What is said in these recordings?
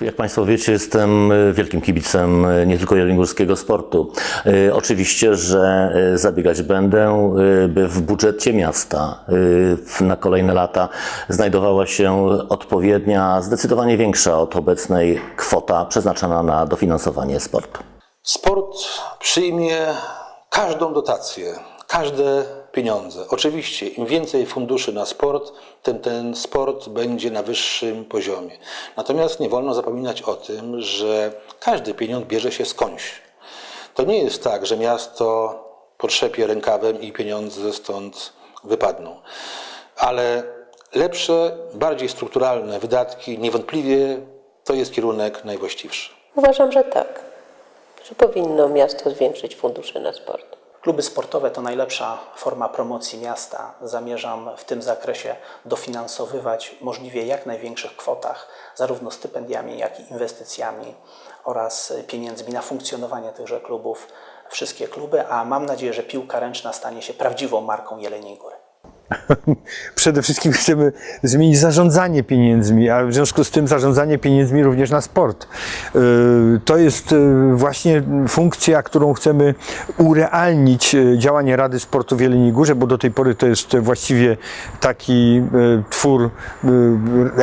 Jak Państwo wiecie, jestem e, wielkim kibicem e, nie tylko jeleniogórskiego sportu. E, Oczywiście, że zabiegać będę, by w budżecie miasta na kolejne lata znajdowała się odpowiednia, zdecydowanie większa od obecnej kwota przeznaczona na dofinansowanie sportu. Sport przyjmie każdą dotację, każde pieniądze. Oczywiście, im więcej funduszy na sport, tym ten sport będzie na wyższym poziomie. Natomiast nie wolno zapominać o tym, że każdy pieniądz bierze się skądś. To nie jest tak, że miasto potrzepie rękawem i pieniądze stąd wypadną. Ale lepsze, bardziej strukturalne wydatki niewątpliwie to jest kierunek najwłaściwszy. Uważam, że tak, że powinno miasto zwiększyć fundusze na sport. Kluby sportowe to najlepsza forma promocji miasta. Zamierzam w tym zakresie dofinansowywać możliwie jak największych kwotach, zarówno stypendiami, jak i inwestycjami oraz pieniędzmi na funkcjonowanie tychże klubów, wszystkie kluby, a mam nadzieję, że piłka ręczna stanie się prawdziwą marką Jeleniej Góry. Przede wszystkim chcemy zmienić zarządzanie pieniędzmi, a w związku z tym zarządzanie pieniędzmi również na sport. Yy, To jest yy, właśnie funkcja, którą chcemy urealnić yy, działanie Rady Sportu w Jeleniej Górze, bo do tej pory to jest właściwie taki twór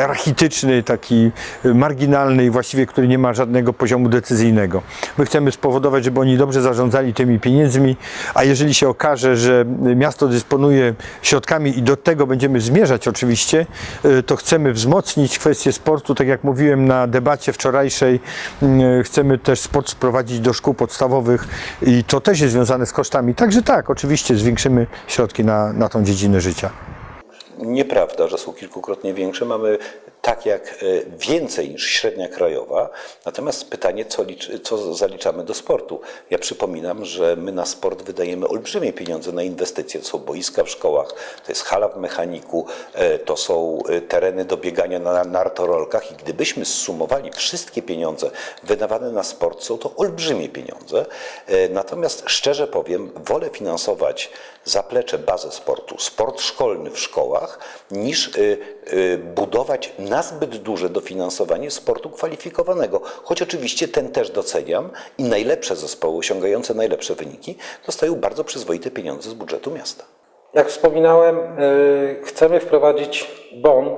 archityczny, taki marginalny właściwie, który nie ma żadnego poziomu decyzyjnego. My chcemy spowodować, żeby oni dobrze zarządzali tymi pieniędzmi, a jeżeli się okaże, że miasto dysponuje środkami i do tego będziemy zmierzać oczywiście, y, to chcemy wzmocnić kwestię sportu, tak jak mówiłem na debacie wczorajszej, y, chcemy też sport sprowadzić do szkół podstawowych i to też jest związane z kosztami. Także tak, oczywiście zwiększymy środki na, na tą dziedzinę życia. Nieprawda, że są kilkukrotnie większe. Mamy tak jak e, więcej niż średnia krajowa. Natomiast pytanie, co, licz, co zaliczamy do sportu? Ja przypominam, że my na sport wydajemy olbrzymie pieniądze na inwestycje. To są boiska w szkołach, to jest hala w mechaniku, e, to są e, tereny do biegania na nartorolkach i gdybyśmy zsumowali wszystkie pieniądze wydawane na sport, są to olbrzymie pieniądze. Natomiast szczerze powiem, wolę finansować zaplecze, bazę sportu, sport szkolny w szkołach, niż budować nazbyt duże dofinansowanie sportu kwalifikowanego. Choć oczywiście ten też doceniam i najlepsze zespoły osiągające najlepsze wyniki dostają bardzo przyzwoite pieniądze z budżetu miasta. Jak wspominałem, y, chcemy wprowadzić bon,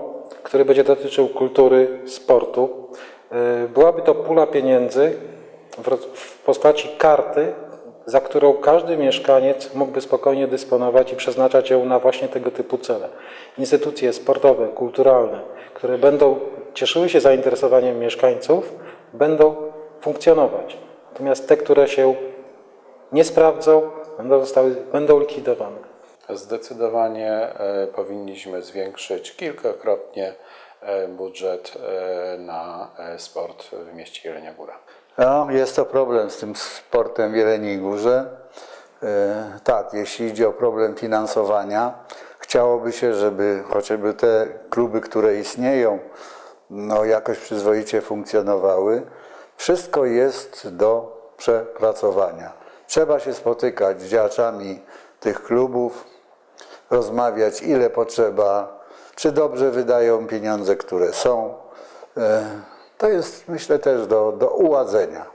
który będzie dotyczył kultury, sportu. Y, Byłaby to pula pieniędzy w postaci karty, za którą każdy mieszkaniec mógłby spokojnie dysponować i przeznaczać ją na właśnie tego typu cele. Instytucje sportowe, kulturalne, które będą cieszyły się zainteresowaniem mieszkańców, będą funkcjonować. Natomiast te, które się nie sprawdzą, będą, zostały, będą likwidowane. Zdecydowanie e, powinniśmy zwiększyć kilkakrotnie e, budżet e, na sport w mieście Jelenia Góra. No, jest to problem z tym sportem w Jeleniej Górze. E, Tak, jeśli idzie o problem finansowania, chciałoby się, żeby chociażby te kluby, które istnieją, no, jakoś przyzwoicie funkcjonowały. Wszystko jest do przepracowania. Trzeba się spotykać z działaczami tych klubów, rozmawiać ile potrzeba, czy dobrze wydają pieniądze, które są. To jest myślę też do, do uładzenia.